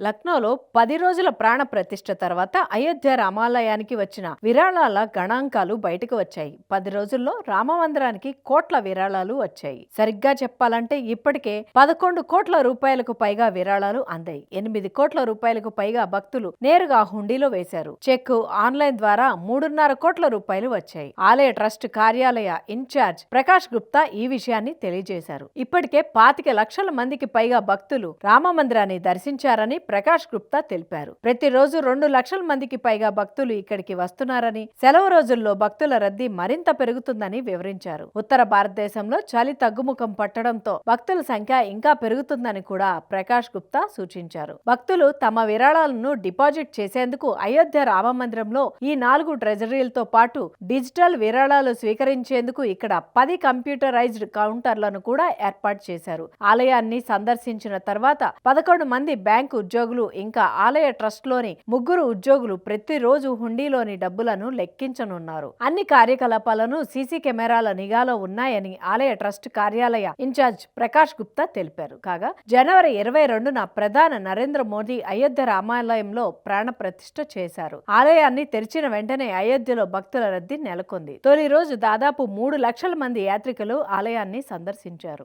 లక్నోలో పది రోజుల ప్రాణ ప్రతిష్ఠ తర్వాత అయోధ్య రామాలయానికి వచ్చిన విరాళాల గణాంకాలు బయటకు వచ్చాయి. పది రోజుల్లో రామమందిరానికి కోట్ల విరాళాలు వచ్చాయి. సరిగ్గా చెప్పాలంటే ఇప్పటికే పదకొండు కోట్ల రూపాయలకు పైగా విరాళాలు అందాయి. ఎనిమిది కోట్ల రూపాయలకు పైగా భక్తులు నేరుగా హుండీలో వేశారు. చెక్ ఆన్లైన్ ద్వారా మూడున్నర కోట్ల రూపాయలు వచ్చాయి. ఆలయ ట్రస్ట్ కార్యాలయ ఇన్ఛార్జ్ ప్రకాష్ గుప్తా ఈ విషయాన్ని తెలియజేశారు. ఇప్పటికే పాతిక లక్షల మందికి పైగా భక్తులు రామ మందిరాన్ని దర్శించారని ప్రకాష్ గుప్తా తెలిపారు. ప్రతిరోజు రెండు లక్షల మందికి పైగా భక్తులు ఇక్కడికి వస్తున్నారని సెలవు రోజుల్లో భక్తుల రద్దీ మరింత పెరుగుతుందని వివరించారు. ఉత్తర భారతదేశంలో చలి తగ్గుముఖం పట్టడంతో భక్తుల సంఖ్య ఇంకా పెరుగుతుందని కూడా ప్రకాష్ గుప్తా సూచించారు. భక్తులు తమ విరాళాలను డిపాజిట్ చేసేందుకు అయోధ్య రామ మందిరంలో ఈ నాలుగు ట్రెజరీలతో పాటు డిజిటల్ విరాళాలు స్వీకరించేందుకు ఇక్కడ పది కంప్యూటరైజ్డ్ కౌంటర్లను కూడా ఏర్పాటు చేశారు. ఆలయాన్ని సందర్శించిన తర్వాత పదకొండు మంది బ్యాంకు ఉద్యోగులు ఇంకా ఆలయ ట్రస్ట్లోని ముగ్గురు ఉద్యోగులు ప్రతిరోజు హుండీలోని డబ్బులను లెక్కించనున్నారు. అన్ని కార్యకలాపాలను సీసీ కెమెరాల నిఘాలో ఉన్నాయని ఆలయ ట్రస్ట్ కార్యాలయ ఇన్ఛార్జ్ ప్రకాష్ గుప్తా తెలిపారు. కాగా జనవరి ఇరవై రెండున ప్రధాన నరేంద్ర మోదీ అయోధ్య రామాలయంలో ప్రాణ ప్రతిష్ఠ చేశారు. ఆలయాన్ని తెరిచిన వెంటనే అయోధ్యలో భక్తుల రద్దీ నెలకొంది. తొలి రోజు దాదాపు మూడు లక్షల మంది యాత్రికులు ఆలయాన్ని సందర్శించారు.